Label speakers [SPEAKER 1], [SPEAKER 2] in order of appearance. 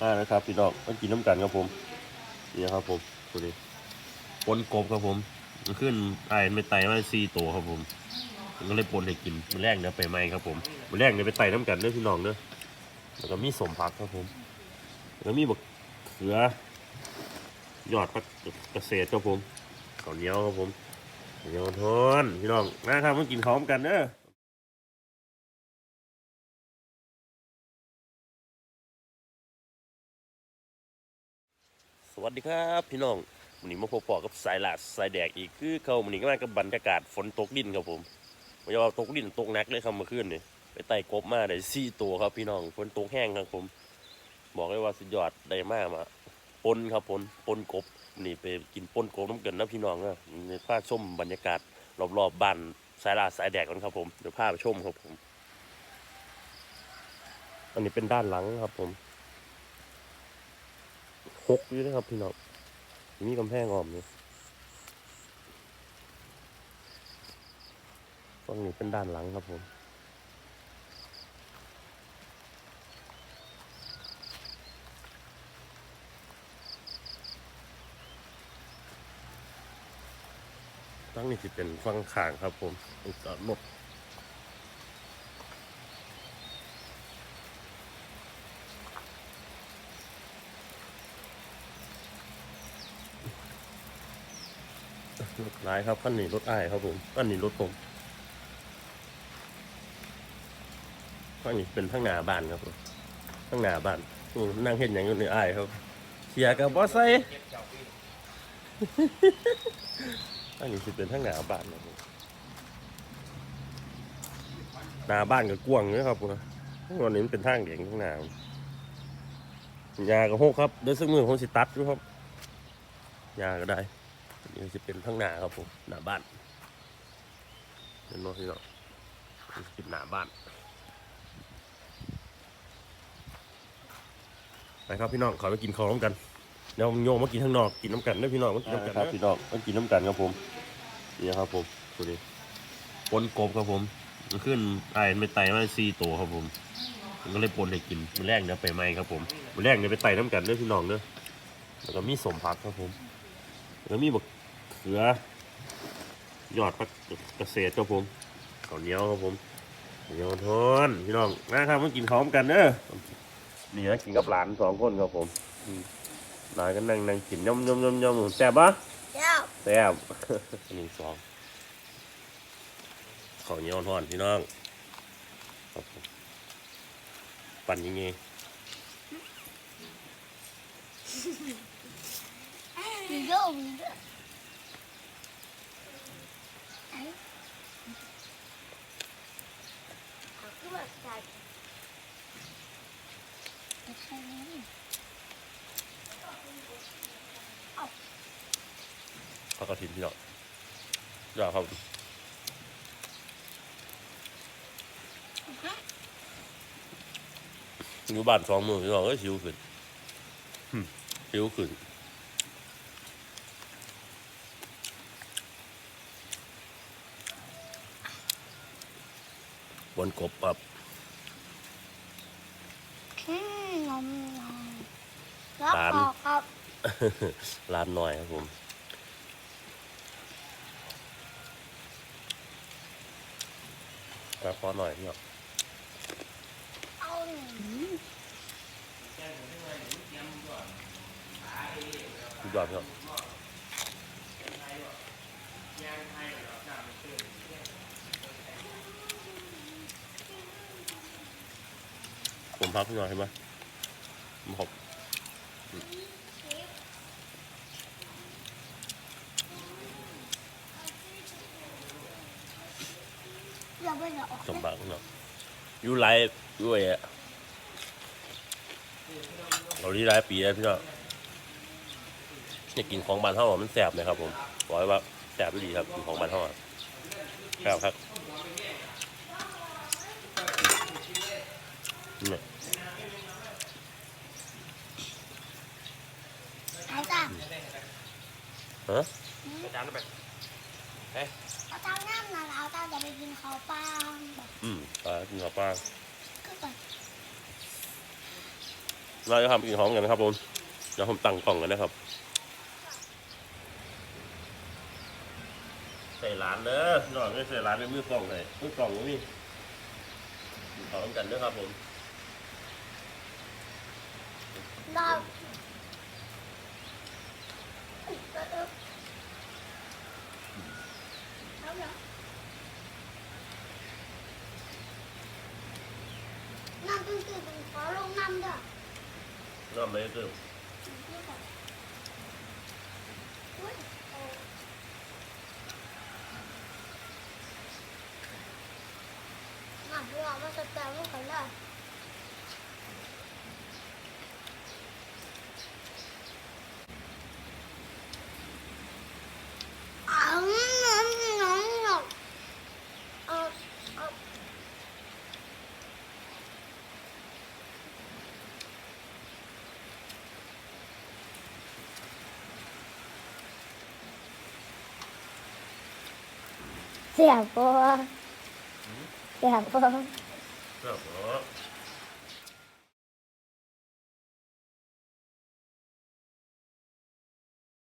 [SPEAKER 1] อ่านะครับพี่น้องมากินน้ำกันครับผมนี่ครับผมตัวนี้ปนกบครับผมขึ้นไอ้ไม่ไต่มาสี่ตัวครับผมมันก็เลยปนให้กินมันแรกเดี๋ยวไปไหมครับผมมันแรกเดี๋ยวไปไต่น้ำกันเด้อพี่น้องเด้อแล้วก็มีสมผักครับผมแล้วมีบักเขือยอดผักเกษตรครับผมข้าวเหนียวครับผมข้าวเหนียวทอนพี่น้องนะครับมากินพร้อมกันเด้อ วัสดีครับพี่น้องวันนี้มาพบปอกับสายหลาดสายแดกอีกคือเขาวันนี้ก็มากับบรรยากาศฝนตกดินครับผมไม่ใช่ว่าตกดินตกนักเลยครับเมื่อคืนนี่ไปไต่กบมาได้สี่ตัวครับพี่น้องฝนตกแห้งครับผม บอกเลยว่าสุดยอดได้มากมาปนครับปนปนกบนี่ไปกินปนกบน้ำเกินนะพี่น้องนะนี่พาชมบรรยากาศรอบๆบบ้านสายหลาดสายแดกกันครับผมเดี๋ยวพาไปชมครับผม อันนี้เป็นด้านหลังครับผม หกอยู่นะครับพี่น้องมีกำแพงอ้อมนี่ตรงนี้เป็นด้านหลังครับผมตั้งนี้ที่เป็นฟังข่างครับผมเป็นจอดรถ รถหลายครับขั้นนี้รถอ้ายครับผมขั้นนี้รถผมขั้นนี้เป็นทั้งหน้าบ้านครับผมทั้งหน้าบ้านนั่งเห็นอย่างอยู่ในอ้ายครับเสียกับบอสไซอันนี้สิเป็นทั้งหน้าบ้านครับผมหน้าบ้านกับกวางเลยครับผมนะวันนี้มันเป็นทางเดียงทั้งหน้ายากับหกครับเดี๋ยวซึ่งมือผมสิตัดอยู่ครับยาก็ได้ นนี้สิเป็นทั้งหน้าครับผมหน้าบ้านเห็นไหมพี่น้องนี่สิเป็นหน้าบ้านไปครับพี่น้องขอไปกินข้าวน้ำกันเดี๋ยวโยมมากินข้างนอกกินน้ำกันเด้อพี่น้องมากินน้ำกันครับพี่น้องมากินน้ำกันครับผมนี่ครับผมดูดิปนกบครับผมมันขึ้นไอ้ไม่ไต่มาสี่ตัวครับผมมันก็เลยปนให้กินมันแรกเดี๋ยวไปไหมครับผมมันแรกเดี๋ยวไปไต่น้ำกันเด้อพี่น้องเด้อแล้วก็มีสมผักครับผมแล้วก็มีบัก เขือยอดผักเกษตรครับผมข้าวเหนียวครับผมข้าวเหนียวทอนพี่น้องนะครับมากินพร้อมกันเด้อนี่นะกินกับหลานสองคนครับผมนายก็นั่งนั่งกินย่อมย่อมย่อมย่อมแซ่บปะ
[SPEAKER 2] เจ้า
[SPEAKER 1] แซ่บอันนี้สองข้าวเหนียวทอดพี่น้องครับผมปั่นยังไง
[SPEAKER 2] มีโยมมีด้วยไอ้ เอาขึ้นมาใส่ไม่ใช่นี่
[SPEAKER 1] ข้าวกระถินพี่น้องอยากครับอยู่บ้านสองมือพี่น้องเอ้ยชิวขึ้นหิวขึ้น บนกบปับ
[SPEAKER 2] อืมงอมงอมรับ
[SPEAKER 1] ตาม
[SPEAKER 2] ต่อครับ
[SPEAKER 1] ร้านหน่อยครับผมมาขอหน่อยพี่น้อง
[SPEAKER 2] เอาหนึ่ง
[SPEAKER 1] สุดยอดพี่น้อง มพักพี่องเห็นไหมผมห
[SPEAKER 2] อย่าไปเหรอ
[SPEAKER 1] สมบัติพี่น้องอยู่ไลฟ์ด้วยอะเราดีไลฟ์ปีแล้วพี่น้องเนี่ยกินของบานเท่ามันแสบเลยครับผมบอกว่าแสบดีครับกินของบานเท่าอะครับครับเนี่ย
[SPEAKER 2] ไอ้จ้า
[SPEAKER 1] ฮะ
[SPEAKER 3] จานไป
[SPEAKER 2] เอาตังน้ำนะเราตาจะไปกินข้าวปลาแบบ
[SPEAKER 1] อืมปลากินกับปลา
[SPEAKER 2] ก็แบบ
[SPEAKER 1] เราจะทำกินหอมกันนะครับผมเดี๋ยวผมตั้งกล่องกันนะครับ ใส่ร้านเด้อหน่อยไม่ใส่ร้านเป็นมือกล่องเลยมือกล่องก็มีกินหอมกันเด้อครับผม
[SPEAKER 2] รอบเอาเหรอ น้ำตื้นๆขอลงน้ำเด้อ
[SPEAKER 1] น้ำเลยคือ
[SPEAKER 2] นี่ก่อนอุ๊ยเอาน้ำเพื่อเอามาสแตมป์ไว้ก่อนเลย อ้าวน้องน้องน้องเอาเอา
[SPEAKER 3] เสียบปะ